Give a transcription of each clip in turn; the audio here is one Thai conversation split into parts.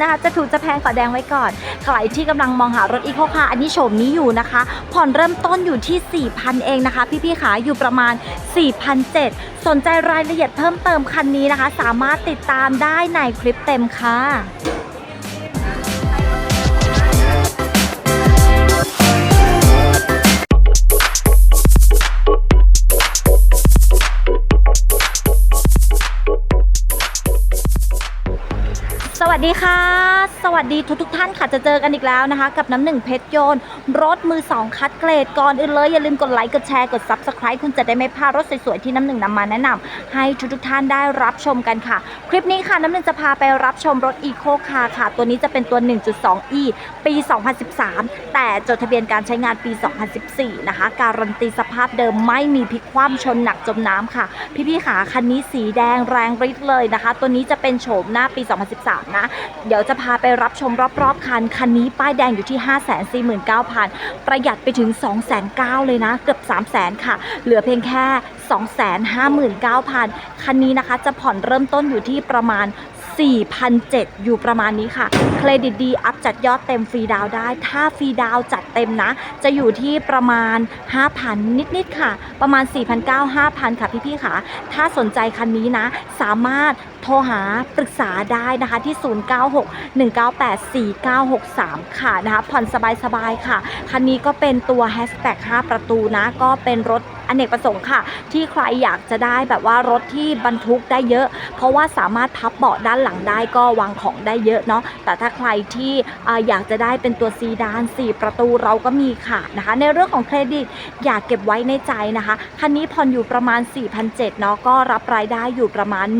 นะคะ จะถูกจะแพงขอแดงไว้ก่อน ใครที่กำลังมองหารถอีโคคาอันนี้โฉมนี้อยู่นะคะ ผ่อนเริ่มต้นอยู่ที่ 4,000 เองนะคะ พี่ๆขาอยู่ประมาณ 4,700 สนใจรายละเอียดเพิ่มเติมคันนี้นะคะ สามารถติดตามได้ในคลิปเต็มค่ะ ดีค่ะ วัสดีทุกทุกท่านค่ะจะเจอกันอีกแล้วนะคะ กับน้ำหนึ่งเพชรโยน รถมือ2คัดเกรดก่อนอื่นเลยอย่าลืมกดไลค์กดแชร์กด Subscribe คุณจะได้ไม่พลาดรถสวยๆที่น้ำหนึ่งนำมาแนะนำให้ทุกทุกท่านได้รับชมกันค่ะ คลิปนี้ค่ะน้ำหนึ่งจะพาไปรับชมรถ Eco Car ค่ะ ตัวนี้จะเป็นตัว 1.2e ปี 2013 แต่จดทะเบียนการใช้งานปี 2014 นะคะ การันตีสภาพเดิมไม่มีพลิกคว่ำชนหนักจมน้ำค่ะ พี่ๆขาคันนี้สีแดงแรงฤทธิ์เลยนะคะ ตัวนี้จะเป็นโฉมหน้าปี 2013 นะ เดี๋ยวจะพาไปรับชมรอบๆคัน คันนี้ป้ายแดงอยู่ที่ 549,000 ประหยัดไปถึง 209,000 เลยนะ เกือบ 300,000 ค่ะ เหลือเพียงแค่ 259,000 คันนี้นะคะจะผ่อนเริ่มต้นอยู่ที่ประมาณ4,700อยู่ประมาณนี้ค่ะ เครดิตดีอัพจัดยอดเต็มฟรีดาวได้ ถ้าฟรีดาวจัดเต็มนะ จะอยู่ที่ประมาณ 5,000 นิดๆค่ะ ประมาณ 4,900 5,000 ค่ะพี่ๆค่ะ ถ้าสนใจคันนี้นะ สามารถโทรหาปรึกษาได้นะคะที่ 0961984963 ค่ะนะคะผ่อนสบายๆค่ะ คันนี้ก็เป็นตัว Hatchback 5ประตูนะ ก็เป็นรถอเนกประสงค์ค่ะ ที่ใครอยากจะได้แบบว่ารถที่บรรทุกได้เยอะ เพราะว่าสามารถพับเบาะด้านหลังได้ก็วางของได้เยอะเนาะแต่ถ้าใครที่อยากจะได้เป็นตัวซีดาน 4 ประตูเราก็มีค่ะนะคะ ในเรื่องของเครดิตอยากเก็บไว้ในใจนะคะคันนี้ผ่อนอยู่ประมาณ4,700เนาะก็รับรายได้อยู่ประมาณ 15,000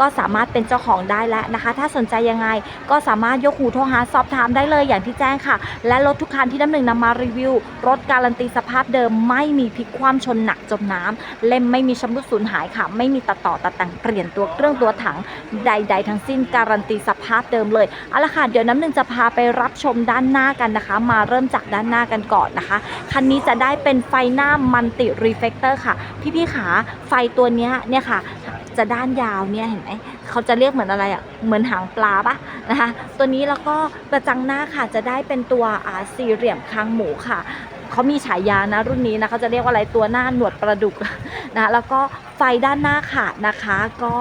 ก็สามารถเป็นเจ้าของได้แล้วนะคะ ถ้าสนใจยังไงก็สามารถยกหูโทรหาสอบถามได้เลยอย่างที่แจ้งค่ะ และรถทุกคันที่น้ำหนึ่งนำมารีวิว รถการันตีสภาพเดิมไม่มีพลิกคว่ำชนหนักจมน้ำเล่มไม่มีชำรุดสูญหายค่ะ ไม่มีตัดต่อตัดแต่งเปลี่ยนตัวเครื่องตัวถังใด ๆ ทั้งสิ้นการันตีสภาพเดิมเลยเอาละค่ะเดี๋ยวน้ำหนึ่งจะพาไปรับชมด้านหน้ากันนะคะ มาเริ่มจากด้านหน้ากันก่อนนะคะคันนี้จะได้เป็นไฟหน้ามันติรีเฟกเตอร์ค่ะ พี่ๆขาไฟตัวนี้เนี่ยค่ะ จะด้านยาวเนี่ยเห็นไหมเขาจะเรียกเหมือนอะไรอะ่ะเหมือนหางปลาปะนะคะ ตัวนี้แล้วก็กระจังหน้าค่ะจะได้เป็นตัวอ่าสี่เหลี่ยมคางหมูค่ะเขามีฉายานะรุ่นนี้นะเขาจะเรียกว่าอะไรตัวหน้าหนวดปลาดุกนะแล้วก็ไฟด้านหน้าค่ะนะคะ ก็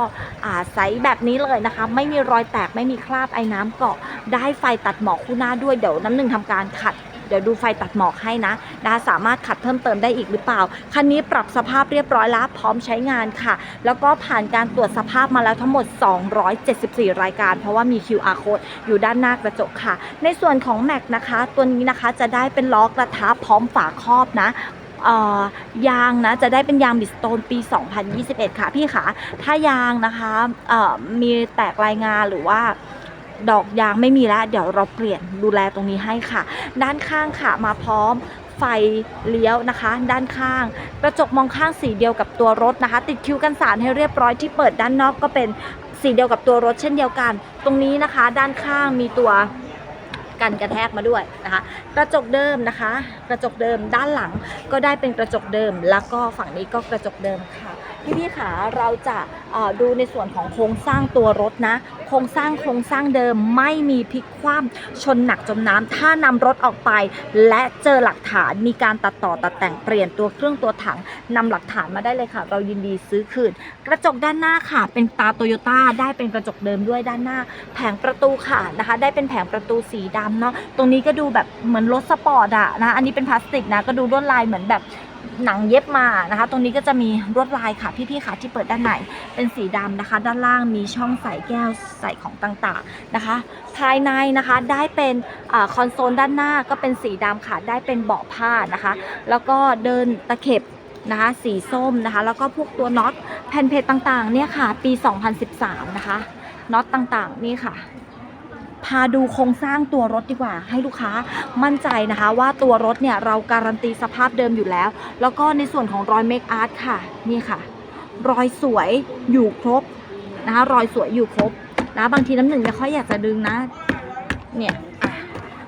ใสแบบนี้เลยนะคะ ไม่มีรอยแตกไม่มีคราบไอ้น้ำเกาะได้ไฟตัดหมอกคู่หน้าด้วยเดี๋ยวน้ำหนึ่งทำการขัด เดี๋ยวดูไฟตัดหมอกให้นะนะคะสามารถขัดเพิ่มเติมได้อีกหรือเปล่า คันนี้ปรับสภาพเรียบร้อยแล้วพร้อมใช้งานค่ะ แล้วก็ผ่านการตรวจสภาพมาแล้วทั้งหมด 274 รายการ เพราะว่ามี QR code อยู่ด้านหน้ากระจกค่ะ ในส่วนของแม็กนะคะตัวนี้นะคะจะได้เป็นล้อกระทะพร้อมฝาครอบนะยางนะจะได้เป็นยางบิสโตนปี 2021 ค่ะพี่ขาถ้ายางนะคะมีแตกรายงานหรือว่า ดอกยางไม่มีแล้ว เดี๋ยวเราเปลี่ยนดูแลตรงนี้ให้ค่ะ ด้านข้างค่ะมาพร้อมไฟเลี้ยวนะคะ ด้านข้าง กระจกมองข้างสีเดียวกับตัวรถนะคะ ติดคิ้วกันสารให้เรียบร้อยที่เปิดด้านนอกก็เป็นสีเดียวกับตัวรถเช่นเดียวกัน ตรงนี้นะคะ ด้านข้างมีตัวกันกระแทกมาด้วยนะคะ กระจกเดิมนะคะ กระจกเดิมด้านหลังก็ได้เป็นกระจกเดิม แล้วก็ฝั่งนี้ก็กระจกเดิมค่ะ พี่พี่ๆขาเราจะดูในส่วนของโครงสร้างตัวรถนะ โครงสร้างโครงสร้างเดิมไม่มีพลิกคว่ำชนหนักจมน้ำถ้านำรถออกไป และเจอหลักฐานมีการตัดต่อตัดแต่งเปลี่ยนตัวเครื่องตัวถังนำหลักฐานมาได้เลยค่ะ เรายินดีซื้อคืน กระจกด้านหน้าค่ะ เป็นตาโตโยต้าได้เป็นกระจกเดิมด้วยด้านหน้า แผงประตูค่ะนะคะ ได้เป็นแผงประตูสีดำเนาะตรงนี้ก็ดูแบบเหมือนรถสปอร์ตอะนะอันนี้เป็นพลาสติกนะก็ดูลวดลายเหมือนแบบ หนังเย็บมานะคะ ตรงนี้ก็จะมีลวดลายค่ะพี่ๆค่ะที่เปิดด้านในเป็นสีดำนะคะ ด้านล่างมีช่องใส่แก้วใส่ของต่างๆนะคะ ภายในนะคะได้เป็นอคอนโซลด้านหน้าก็เป็นสีดำค่ะ ได้เป็นเบาะผ้านะคะ แล้วก็เดินตะเข็บนะคะสีส้มนะคะ แล้วก็พวกตัวน็อตแผ่นเพจต่างๆเนี่ยค่ะ ปี 2013 นะคะน็อตต่างๆนี่ค่ะ พาดูโครงสร้างตัวรถดีกว่า ให้ลูกค้ามั่นใจนะคะว่าตัวรถเนี่ยเราการันตีสภาพเดิมอยู่แล้ว แล้วก็ในส่วนของรอยเมคอาร์ตค่ะ นี่ค่ะ รอยสวยอยู่ครบนะคะรอยสวยอยู่ครบนะบางทีน้ำหนึ่งไม่ค่อยอยากจะดึงนะเนี่ย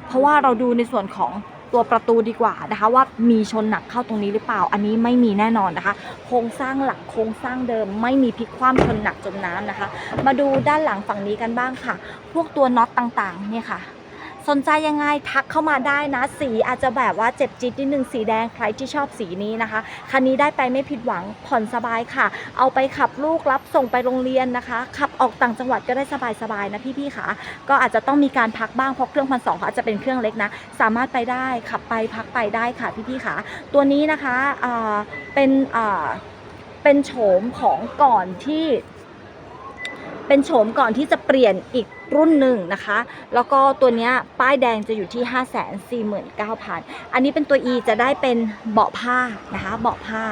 เพราะว่าเราดูในส่วนของ ตัวประตูดีกว่านะคะ ว่ามีชนหนักเข้าตรงนี้หรือเปล่า อันนี้ไม่มีแน่นอนนะคะ โครงสร้างหลักโครงสร้างเดิม ไม่มีพลิกคว่ำชนหนักจมน้ำนะคะ มาดูด้านหลังฝั่งนี้กันบ้างค่ะ พวกตัวน็อตต่างๆเนี่ยค่ะ สนใจยังไงทักเข้ามาได้นะ สีอาจจะแบบว่าเจ็บจี๊ดนิดนึงสีแดงใครที่ชอบสีนี้นะคะ คันนี้ได้ไปไม่ผิดหวังผ่อนสบายค่ะ เอาไปขับลูกรับส่งไปโรงเรียนนะคะ ขับออกต่างจังหวัดก็ได้สบายๆนะพี่ๆค่ะ ก็อาจจะต้องมีการพักบ้างเพราะเครื่องพันสองเขาอาจจะเป็นเครื่องเล็กนะ สามารถไปได้ขับไปพักไปได้ค่ะพี่ๆค่ะ ตัวนี้นะคะเป็นเป็นโฉมของก่อนที่ เป็นโฉมก่อนที่จะเปลี่ยนอีกรุ่นหนึ่งนะคะ แล้วก็ตัวนี้ป้ายแดงจะอยู่ที่ 5 4 9 0 0 0 อันนี้เป็นตัว E จะได้เป็นเบาะผ้านะคะ เบาะผ้า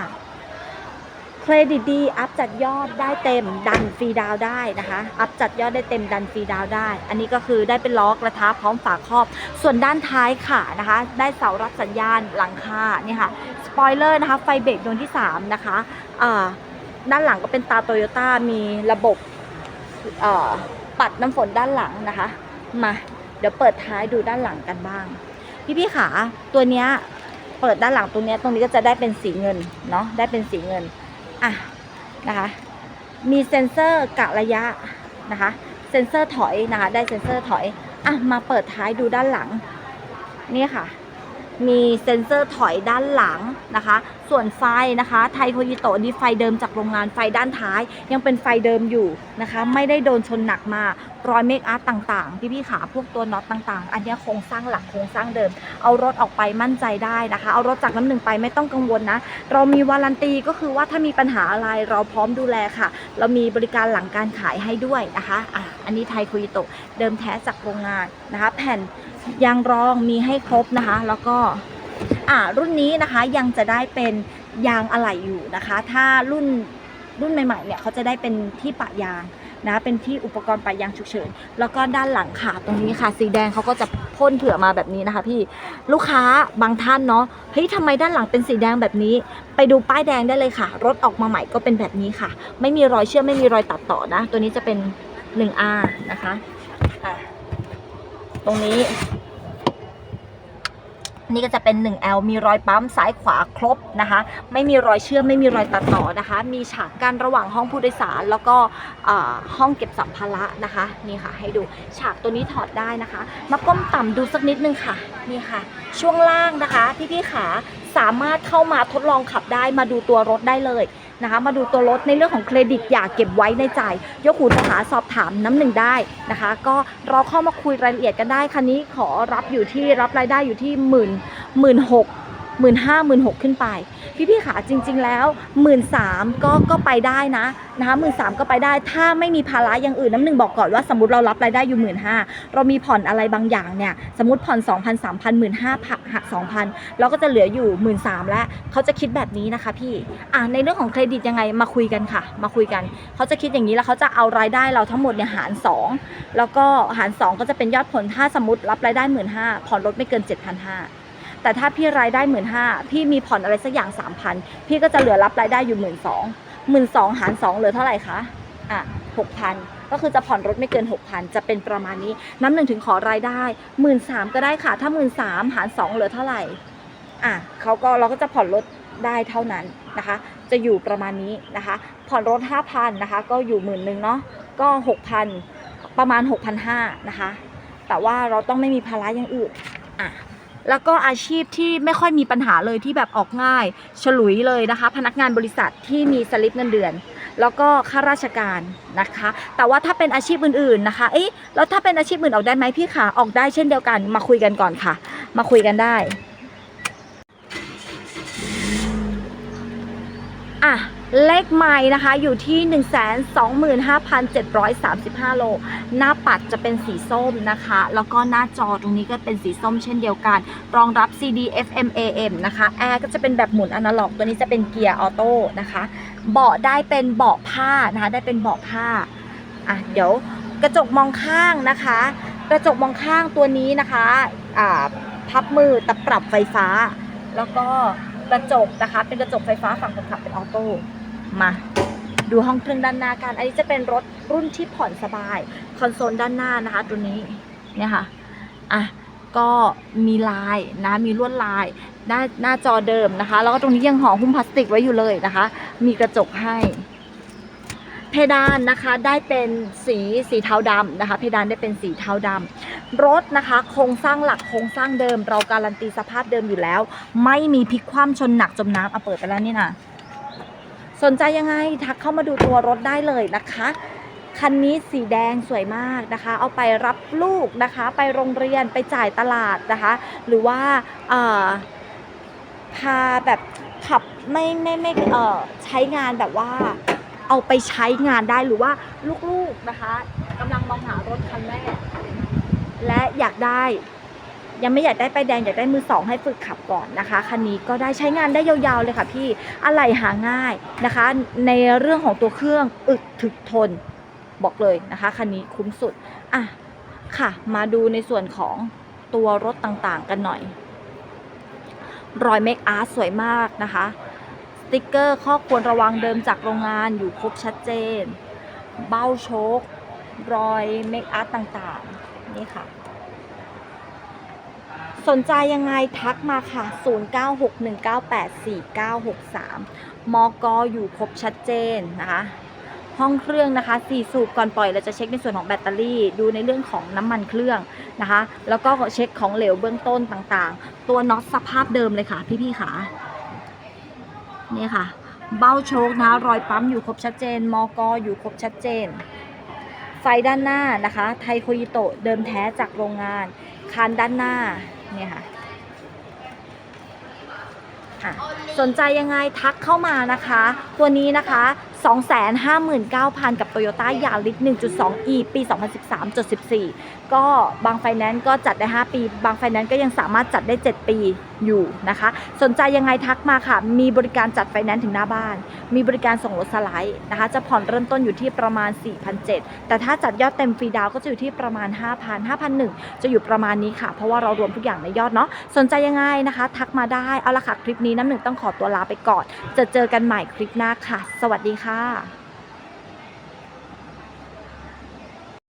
เครดิตดี อัพจัดยอดได้เต็มดันฟรีดาวได้นะคะ อัพจัดยอดได้เต็มดันฟรีดาวได้ อันนี้ก็คือได้เป็นล้อกระทะพร้อมฝาครอบ ส่วนด้านท้ายค่ะนะคะ ได้เสารับสัญญาณหลังคาเนี่ยค่ะ สปอยเลอร์นะคะ ไฟเบรกดวงที่ 3 นะคะอ่าด้านหลังก็เป็นตาโตโยต้ามีระบบ ปัดน้ำฝนด้านหลังนะคะ มาเดี๋ยวเปิดท้ายดูด้านหลังกันบ้าง พี่พี่ขาตัวเนี้ยเปิดด้านหลังตรงเนี้ยตรงนี้ก็จะได้เป็นสีเงินเนาะได้เป็นสีเงินอะนะคะมีเซ็นเซอร์กะระยะนะคะเซ็นเซอร์ถอยนะคะได้เซ็นเซอร์ถอยอะมาเปิดท้ายดูด้านหลังนี่ค่ะ มีเซ็นเซอร์ถอยด้านหลังนะคะ ส่วนไฟนะคะไทโคยิโตะนี่ไฟเดิมจากโรงงานไฟด้านท้าย ยังเป็นไฟเดิมอยู่นะคะ ไม่ได้โดนชนหนักมารอยเมคอัพต่างๆพี่พี่ๆขาพวกตัวน็อตต่างๆ อันนี้โครงสร้างหลักโครงสร้างเดิม เอารถออกไปมั่นใจได้นะคะ เอารถจากน้ำหนึ่งไปไม่ต้องกังวลนะ เรามีวารันตีก็คือว่าถ้ามีปัญหาอะไรเราพร้อมดูแลค่ะ เรามีบริการหลังการขายให้ด้วยนะคะอะอันนี้ไทโคยิโตะเดิมแท้จากโรงงานนะคะ แผ่น ยางรองมีให้ครบนะคะ แล้วก็อ่ารุ่นนี้นะคะยังจะได้เป็นยางอะไหล่อยู่นะคะ ถ้ารุ่นรุ่นใหม่ๆเนี่ยเขาจะได้เป็นที่ปะยางนะเป็นที่อุปกรณ์ปะยางฉุกเฉิน แล้วก็ด้านหลังค่ะตรงนี้ค่ะ สีแดงเขาก็จะพ่นเผื่อมาแบบนี้นะคะ พี่ลูกค้าบางท่านเนาะเฮ้ยทำไมด้านหลังเป็นสีแดงแบบนี้ ไปดูป้ายแดงได้เลยค่ะ รถออกมาใหม่ก็เป็นแบบนี้ค่ะ ไม่มีรอยเชื่อมไม่มีรอยตัดต่อนะ ตัวนี้จะเป็น 1R นะคะอะตรงนี้ นี่ก็จะเป็น 1L มีรอยปั๊มซ้ายขวาครบนะคะ ไม่มีรอยเชื่อมไม่มีรอยตัดต่อนะคะ มีฉากกั้นระหว่างห้องผู้โดยสาร แล้วก็ห้องเก็บสัมภาระนะคะนี่ค่ะให้ดูฉากตัวนี้ถอดได้นะคะ มาก้มต่ำดูสักนิดนึงค่ะนี่ค่ะ ช่วงล่างนะคะพี่ๆขาสามารถเข้ามาทดลองขับได้มาดูตัวรถได้เลย นะคะมาดูตัวรถในเรื่องของเครดิตอย่าเก็บไว้ในใจยกหูโทรหาสอบถามน้ำหนึ่งได้นะคะ ก็เราเข้ามาคุยรายละเอียดกันได้คันนี้ขอรับอยู่ที่รับรายได้อยู่ที่หมื่นหมื่นหกหมื่นห้าหมื่นหกขึ้นไป พี่พี่ๆขาจริง ๆ แล้วหมื่นสามก็ก็ไปได้นะนะคะหมื่นสามก็ไปได้ ถ้าไม่มีภาระอย่างอื่นน้ำหนึ่งบอกก่อนว่าสมมติเรารับรายได้อยู่หมื่นห้าเรามีผ่อนอะไรบางอย่างเนี่ยสมมติผ่อน 2 0 0 0 3 0 0 0 1 5 0 0หัก2,000 เราก็จะเหลืออยู่หมื่นสามแล้วเขาจะคิดแบบนี้นะคะพี่อะในเรื่องของเครดิตยังไงมาคุยกันค่ะ มาคุยกันเขาจะคิดอย่างนี้แล้วเขาจะเอารายได้เราทั้งหมดเนี่ยหาร 2 แล้วก็หาร 2 ก็จะเป็นยอดผลถ้าสมมติรับรายได้หมื่นห้าผ่อนรถไม่เกิน 7,500 แต่ถ้าพี่รายได้หมื่นห้าพี่มีผ่อนอะไรสักอย่างสามพันพี่ก็จะเหลือรับรายได้อยู่หมื่นสองหมื่นสองหารสองเหลือเท่าไหร่คะอะหกพันก็คือจะผ่อนรถไม่เกินหกพันจะเป็นประมาณนี้ น้ำหนึ่งถึงขอรายได้หมื่นสามก็ได้ค่ะ ถ้าหมื่นสามหารสองเหลือเท่าไหร่ อะเขาก็เราก็จะผ่อนรถได้เท่านั้นนะคะ จะอยู่ประมาณนี้นะคะ ผ่อนรถห้าพันนะคะ ก็อยู่หมื่นหนึ่งเนาะ ก็หกพันประมาณหกพันห้านะคะ แต่ว่าเราต้องไม่มีภาระอย่างอื่น อะ แล้วก็อาชีพที่ไม่ค่อยมีปัญหาเลยที่แบบออกง่าย ฉลุยเลยนะคะ พนักงานบริษัทที่มีสลิปเงินเดือน แล้วก็ข้าราชการนะคะ แต่ว่าถ้าเป็นอาชีพอื่นๆนะคะ เอ๊ะแล้วถ้าเป็นอาชีพอื่นออกได้ไหมพี่ขาออกได้เช่นเดียวกัน มาคุยกันก่อนค่ะ มาคุยกันได้ อะ เลขไม้นะคะอยู่ที่ 125,735 โล หน้าปัดจะเป็นสีส้มนะคะ แล้วก็หน้าจอตรงนี้ก็เป็นสีส้มเช่นเดียวกัน รองรับ CD FM AM นะคะ แอร์ก็จะเป็นแบบหมุนอนาล็อก ตัวนี้จะเป็นเกียร์ออโต้นะคะ เบาะได้เป็นเบาะผ้านะคะ ได้เป็นเบาะผ้า อะ เดี๋ยวกระจกมองข้างนะคะ กระจกมองข้างตัวนี้นะคะ อ่า พับมือแต่ปรับไฟฟ้า แล้วก็กระจกนะคะ เป็นกระจกไฟฟ้าฝั่งคนขับเป็นออโต้ มาดูห้องเครื่องด้านหน้ากัน อันนี้จะเป็นรถรุ่นที่ผ่อนสบาย คอนโซลด้านหน้านะคะ ตัวนี้เนี่ยค่ะ อะ ก็มีลายนะ มีลวดลาย หน้าหน้าจอเดิมนะคะ แล้วก็ตรงนี้ยังห่อหุ้มพลาสติกไว้อยู่เลยนะคะ มีกระจกให้ เพดานนะคะได้เป็นสีสีเทาดำนะคะ เพดานได้เป็นสีเทาดำรถนะคะ โครงสร้างหลักโครงสร้างเดิม เราการันตีสภาพเดิมอยู่แล้ว ไม่มีพลิกคว่ำชนหนักจมน้ำเอาเปิดไปแล้วนี่นะ สนใจยังไงทักเข้ามาดูตัวรถได้เลยนะคะ คันนี้สีแดงสวยมากนะคะ เอาไปรับลูกนะคะ ไปโรงเรียนไปจ่ายตลาดนะคะ หรือว่าพาแบบขับไม่ไม่ไม่เอ่อใช้งานแบบว่าเอาไปใช้งานได้หรือว่าลูกๆนะคะกำลังมองหารถคันแรกและอยากได้ ยังไม่อยากได้ไปแดงอยากได้มือสองให้ฝึกขับก่อนนะคะคันนี้ก็ได้ใช้งานได้ยาวๆเลยค่ะพี่อะไรหาง่ายนะคะ ในเรื่องของตัวเครื่องอึดถึกทนบอกเลยนะคะคันนี้คุ้มสุดอะค่ะ มาดูในส่วนของตัวรถต่างๆกันหน่อย รอยเมคอาร์ตสวยมากนะคะสติกเกอร์ข้อควรระวังเดิมจากโรงงานอยู่ครบชัดเจน เบ้าโชครอยเมคอาร์ตต่างๆ นี่ค่ะ สนใจยังไงทักมาค่ะ 0961984963 มอกอยู่ครบชัดเจนนะคะ ห้องเครื่องนะคะ 4 สูบก่อนปล่อยเราจะเช็คในส่วนของแบตเตอรี่ ดูในเรื่องของน้ำมันเครื่องนะคะ แล้วก็เช็คของเหลวเบื้องต้นต่างๆ ตัวน็อตสภาพเดิมเลยค่ะ พี่ๆค่ะนี่ค่ะ เบ้าโชคนะรอยปั๊มอยู่ครบชัดเจน มอกอยู่ครบชัดเจนไฟด้านหน้านะคะ ไทโคยิโตะเดิมแท้จากโรงงาน คานด้านหน้า เนี่ยค่ะสนใจยังไงทักเข้ามานะคะ ตัวนี้นะคะ259,000 กับ Toyota Yaris 1.2e ปี 2013.14 ก็บางไฟแนนซ์ก็จัดได้ 5 ปี บางไฟแนนซ์ก็ยังสามารถจัดได้ 7 ปีอยู่นะคะ สนใจยังไงทักมาค่ะ มีบริการจัดไฟแนนซ์ถึงหน้าบ้าน มีบริการส่งรถสไลด์นะคะ จะผ่อนเริ่มต้นอยู่ที่ประมาณ 4,700 แต่ถ้าจัดยอดเต็มฟรีดาวก็จะอยู่ที่ประมาณ 5,000 5,100จะอยู่ประมาณนี้ค่ะ เพราะว่าเรารวมทุกอย่างในยอดเนาะ สนใจยังไงนะคะ ทักมาได้ เอาละค่ะคลิปนี้น้ำหนึ่งต้องขอตัวลาไปก่อน จะเจอกันใหม่คลิปหน้าค่ะ สวัสดีค่ะค่ะ